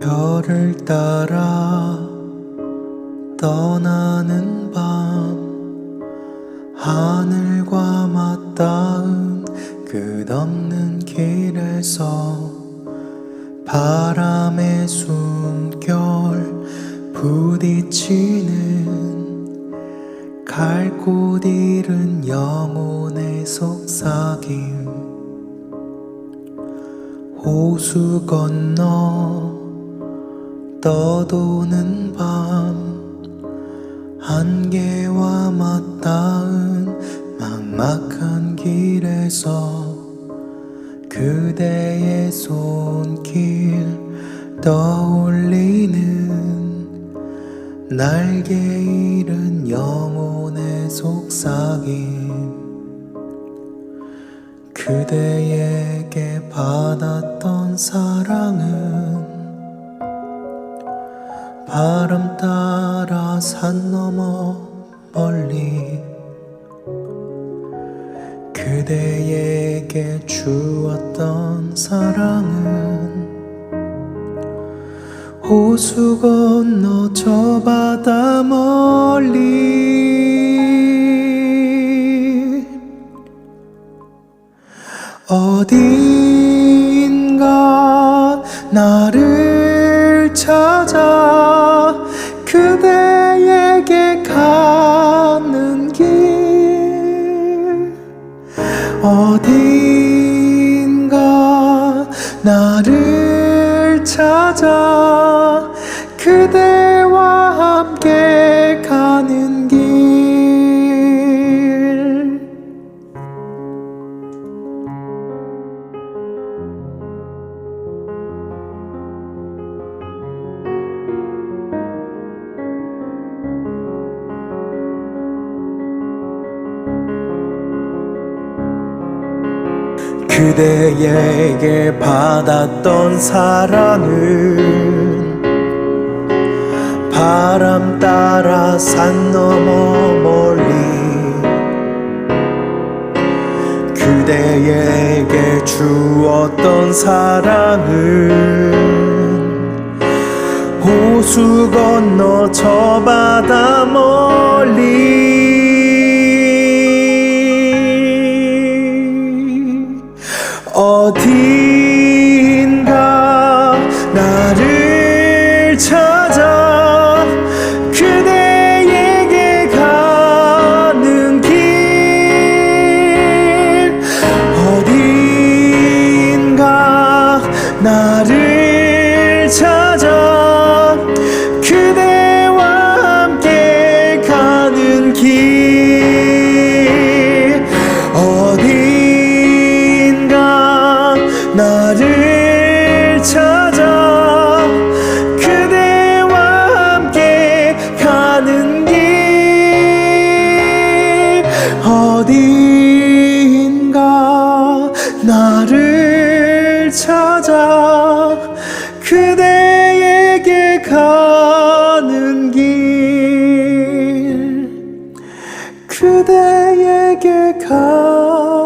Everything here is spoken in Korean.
별을 따라 떠나는 밤 하늘과 맞닿은 끝없는 길에서 바람의 숨결 부딪히는 갈 곳 잃은 영혼의 속삭임 호수 건너 떠도는 밤 안개와 맞닿은 막막한 길에서 그대의 손길 떠올리는 날개 잃은 영혼의 속삭임. 그대에게 받았던 사랑은 바람 따라 산 너머 멀리 그대에게 주었던 사랑은 호수 건너 저 바다 멀리 어딘가 나를 찾아 그대에게 가는 길. 어딘가 나를 찾아 그대와 함께 가는 그대에게 받았던 사랑은 바람 따라 산 너머 멀리 그대에게 주었던 사랑은 호수 건너 저 바다 멀리 나를 찾아 그대와 함께 가는 길. 어딘 가는 길 그대에게 가